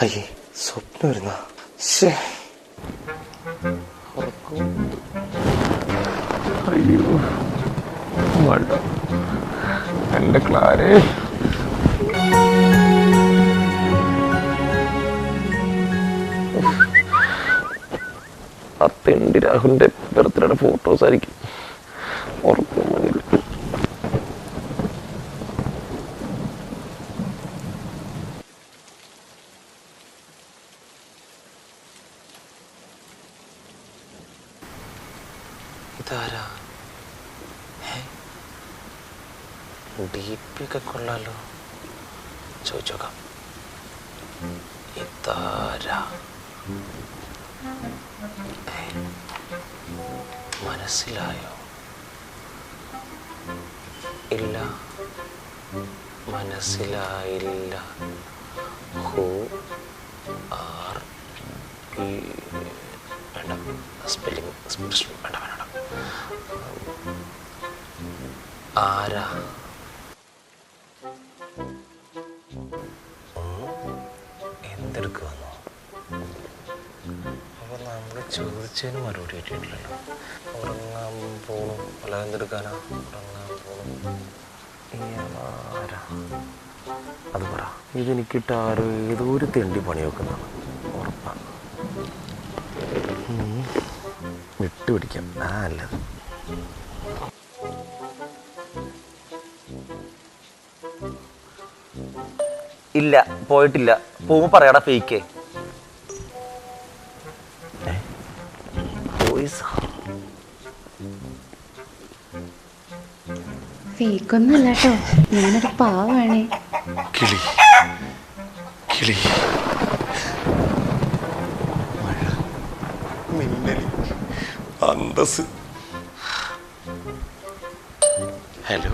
ശ്ശേ. വരുന്ന അയ്യോ മഴ എന്റെ ക്ലാരേ. ആ ബർത്ത്ഡേയുടെ ഫോട്ടോസ് ആയിരിക്കും. ഇതാരാ ഡി പി ഒക്കെ കൊള്ളാലോ. ചോദിച്ചോക്കാം. ഇതാരാ മനസ്സിലായോ? ഇല്ല. മനസ്സിലായില്ല. ഹൂ ആർ ഈ വേണ്ട സ്പെല്ലിംഗ് വേണ്ട വേണ്ട ആരാ? എന്തെടുക്കുവന്നോ? അപ്പോൾ നമ്മൾ ചോദിച്ചതിന് മറുപടി കിട്ടിയിട്ടില്ലല്ലോ ഉറങ്ങാൻ പോണു. അല്ല എന്തെടുക്കാനാ? ഉറങ്ങാൻ ആരാ? അത് പറ. ഇതെനിക്കിട്ട് ആരോ ഏതോ ഒരു തെണ്ടി പണി വെക്കുന്നതാണ് ഉറപ്പാണ്. വിട്ടുപിടിക്കാം. നല്ലത് ഇല്ല പോയിട്ടില്ല. പോകുമ്പോ പറയാടാ ഫേക്ക് ഫേക്കൊന്നല്ലോ കേട്ടോ ഞാനൊരു പാവാണേ. കിളി. കിളി മഴ മിന്നലി അന്തസ് ഹലോ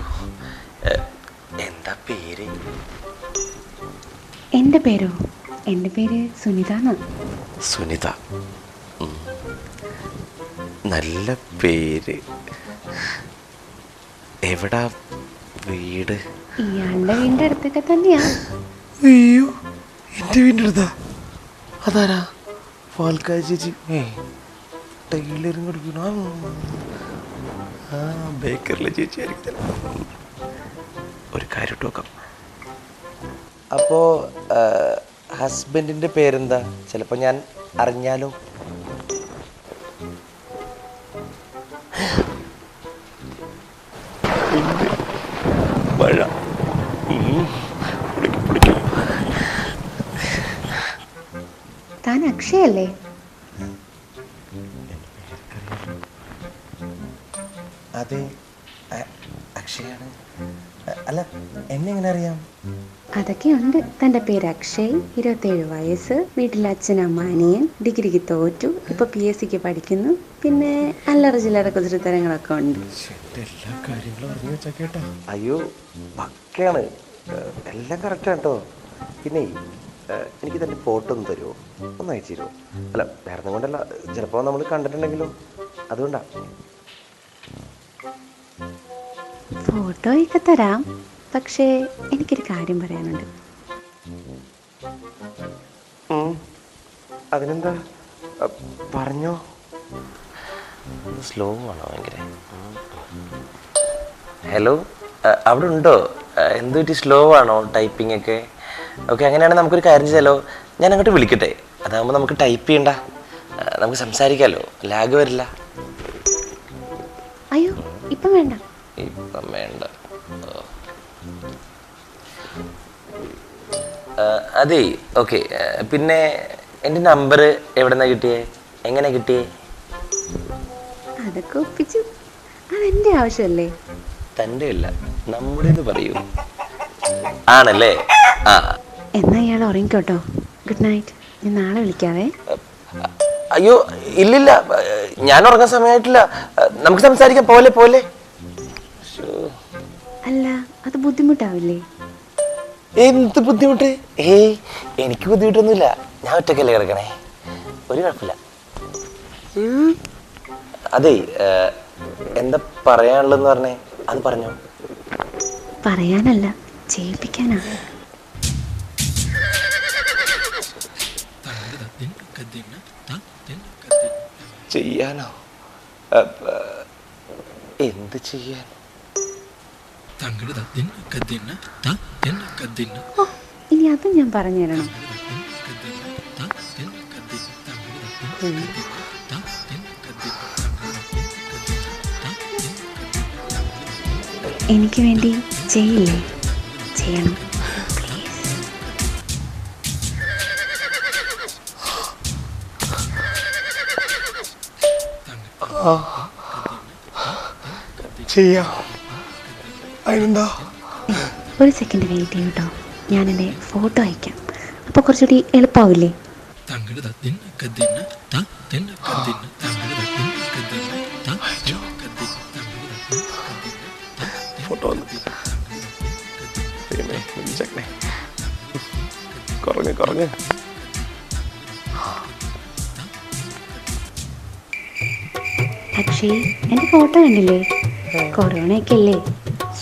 എന്താ പേര്? എന്റെ പേരോ? എന്റെ പേര് സുനിത. സുനിത നല്ല പേര്. എവിടാ വീട്? ഇയാളുടെ വീടിന്റെ അടുത്തൊക്കെ തന്നെയാ. അയ്യോ എന്റെ വീടിന്റെ അടുത്താ? അതാരാ? പാൽക്കാരി ചേച്ചി. ഏ ടൈലറിങ് കൊടുക്കണ ആ. ബേക്കറിലെ ചേച്ചി ആയിരിക്കും ഒരു കാര്യം നോക്കാം. അപ്പോ ഹസ്ബൻഡിന്റെ പേരെന്താ? ചിലപ്പോ ഞാൻ അറിഞ്ഞാലോ? മഴ. താൻ അക്ഷയല്ലേ? അതെ അക്ഷയാണ്. അല്ല എന്നെ എങ്ങനെ അറിയാം? അതൊക്കെയുണ്ട്. തന്റെ പേര് അക്ഷയ്. ഇരുപത്തേഴ് വയസ്സ്. വീട്ടിൽ അച്ഛനമ്മ അനിയൻ ഡിഗ്രിക്ക് തോറ്റു. ഇപ്പൊ പി എസ് സിക്ക് പഠിക്കുന്നു. പിന്നെ അല്ലറ ചില്ലറ കുതിരത്തരങ്ങളൊക്കെ ഉണ്ട്. എന്റെ എല്ലാ കാര്യങ്ങളും അറിഞ്ഞു വെച്ചാ കേട്ടോ. അയ്യോ പക്കയാണ്. എല്ലാം കറക്റ്റ് ആട്ടോ പിന്നെ എനിക്ക് തന്നെ ഫോട്ടോ ഒന്ന് തരുമോ ഒന്ന് അയച്ചു തരുമോ അല്ല വേറെ ഒന്നും കൊണ്ടല്ല. ചിലപ്പോൾ നമ്മൾ കണ്ടിട്ടുണ്ടെങ്കിലും അതുകൊണ്ടാ. ഫോട്ടോയൊക്കെ തരാം. പക്ഷേ എനിക്കൊരു കാര്യം പറയാനുണ്ട്. അതിനെന്താ? പറഞ്ഞോ. സ്ലോ ആണോ ഭയങ്കര? ഹലോ അവിടെ ഉണ്ടോ? എന്ത് പറ്റി സ്ലോ ആണോ ടൈപ്പിംഗ് ഒക്കെ? ഓക്കെ അങ്ങനെയാണെങ്കിൽ നമുക്കൊരു കാര്യം ചെയ്യാലോ. ഞാൻ അങ്ങോട്ട് വിളിക്കട്ടെ. അതാകുമ്പോൾ നമുക്ക് ടൈപ്പ് ചെയ്യണ്ട. നമുക്ക് സംസാരിക്കാമല്ലോ ലാഗ് വരില്ല. അയ്യോ ഇപ്പം വേണ്ട. ഇപ്പം വേണ്ട. അതെ ഓക്കെ പിന്നെ എന്റെ നമ്പർ എവിടെ നിന്നാണ് കിട്ടിയേ? എങ്ങനെ കിട്ടിയേ? അതൊക്കെ ഒപ്പിച്ചു. അതെന്റെ ആവശ്യമല്ലേ? തന്റെ അല്ല നമ്മുടേത് പറയൂ. ആണല്ലേ? ആ എന്നാ ഇയാൾ ഉറങ്ങിക്കോട്ടോ ഗുഡ് നൈറ്റ് ഞാൻ നാളെ വിളിക്കാവേ. അയ്യോ ഇല്ലില്ല. ഞാൻ ഉറങ്ങാൻ സമയമായിട്ടില്ല. നമുക്ക് സംസാരിക്കാം. പോലെ പോലെ. അല്ല അത് ബുദ്ധിമുട്ടാവില്ലേ? എന്ത് ബുദ്ധിമുട്ട്? ഏയ് എനിക്ക് ബുദ്ധിമുട്ടൊന്നുമില്ല. ഞാൻ ഒറ്റക്കല്ലേ കിടക്കണേ. ഒരു കുഴപ്പമില്ല. അതെ എന്താ പറയാനുള്ളതെന്ന് പറഞ്ഞേ? അത് പറഞ്ഞോ. പറയാനല്ല ചെയ്യിപ്പിക്കാനാ ചെയ്യാനോ? എന്ത് ചെയ്യാൻ? ഇനി അതും ഞാൻ പറഞ്ഞു തരണം. എനിക്ക് വേണ്ടി ചെയ്യില്ലേ? ചെയ്യണം. ചെയ്യാം അതിനെന്താ ഒരു സെക്കൻഡ് വെയിറ്റ് ചെയ്യൂട്ടോ ഞാൻ എന്റെ ഫോട്ടോ അയക്കാം അപ്പോൾ കുറച്ചുകൂടി എളുപ്പമാവില്ലേ ഫോട്ടോ കുറഞ്ഞ് കുറഞ്ഞ് അക്ഷയ് എന്റെ ഫോട്ടോ കണ്ടില്ലേ? കൊറോണയൊക്കെ അല്ലേ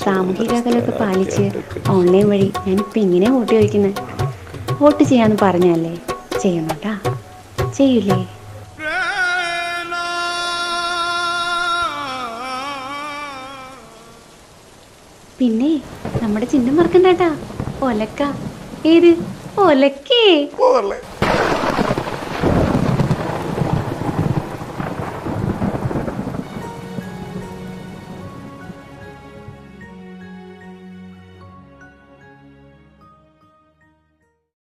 സാമൂഹിക അകലൊക്കെ പാലിച്ച് ഓൺലൈൻ വഴി ഞാനിപ്പോൾ ഇങ്ങനെ വോട്ട് ചോദിക്കുന്നത് വോട്ട് ചെയ്യാന്ന് പറഞ്ഞല്ലേ? ചെയ്യണം കേട്ടാ ചെയ്യൂലേ? പിന്നെ നമ്മുടെ ചിഹ്നം മറക്കണ്ടാട്ടാ. ഒലക്ക. ഏത്? ഒലക്കേ.